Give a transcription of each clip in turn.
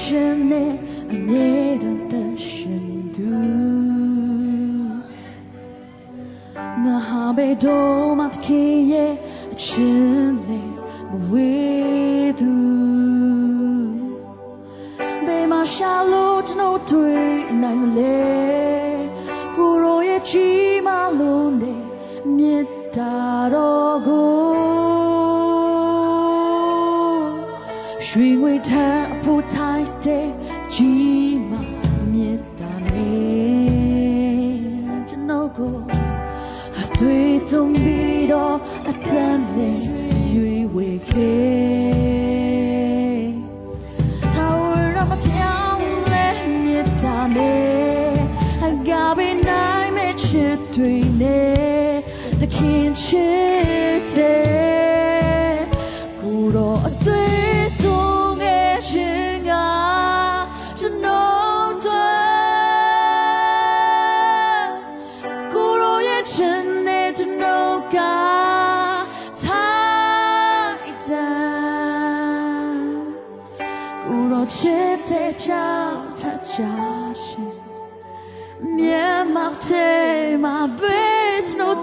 ခြင်းနဲ့အမြဲတမ်းသက်ရှင်သူငါဟာဘယ်တော့မှ ထမ်းအဖို့ထိုက်တဲ့ကြီးမာမြတ်တာနဲ့ကျွန်တော်ကိုအသွေးသွင်းပြီးတော့အတန်းနဲ့ရွေဝေခဲ့ထာဝရမပြောင်းလဲမြတ်တာနဲ့အကဘေးနိုင်မဲ့ချစ်တွေနဲ့သခင်ချစ်တဲ့ ကိုယ်တော်ချစ်တဲ့ကြောင့်ထပ်ကြခြင်းမြေမောက်တဲ့မှာဘယ်နို့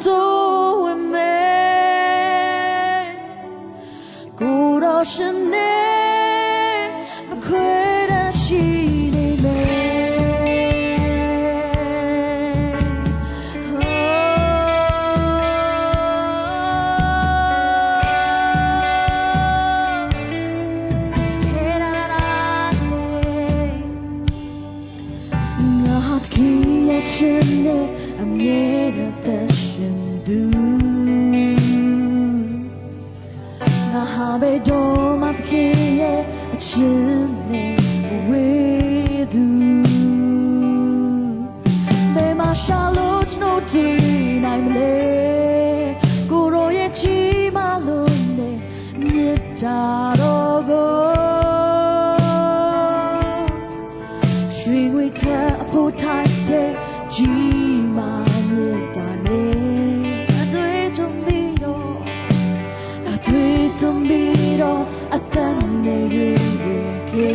အမြဲတမ်းသက်ရှင်သူငါဟာဘယ်တော့မှတခင်ရဲ့အချစ်နဲ့ဝေးသူဘယ်မှာရှာလို့ကျွန်တော်တွေ့နိုင်မလဲကိုယ်တော်ရဲ့ချီးမလို့နဲ့မေတ္တာတော်ကိုရွှေငွေထအဖို့ထိုက်တဲ့ ကြီးမာမြေတာနေအတွေ့အကြုံပြီးတော့အတွေ့အကြုံပြီးတော့အတန်နေရွေကေ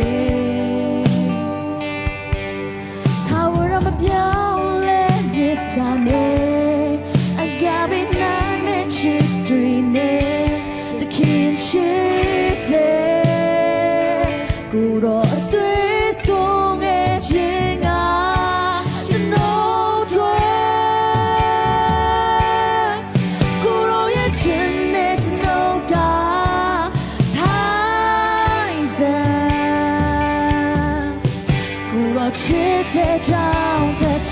သာဝရမပြောင်းလဲမြေတာနေအကဘေးနိုင်မဲ့ချစ်တွေနဲ့ The King ရှိတဲ့ကိုယ်တော်အတွေ့ ကိုယ်တော်ချစ်တဲ့ကြောင့်တဲ့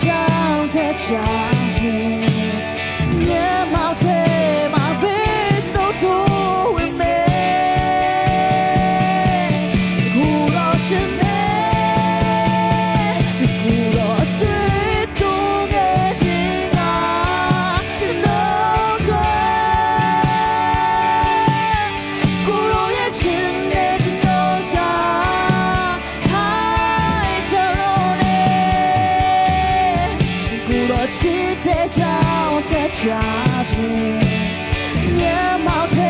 စ်တဲ့ကြောင့် 是对照的价值面貌太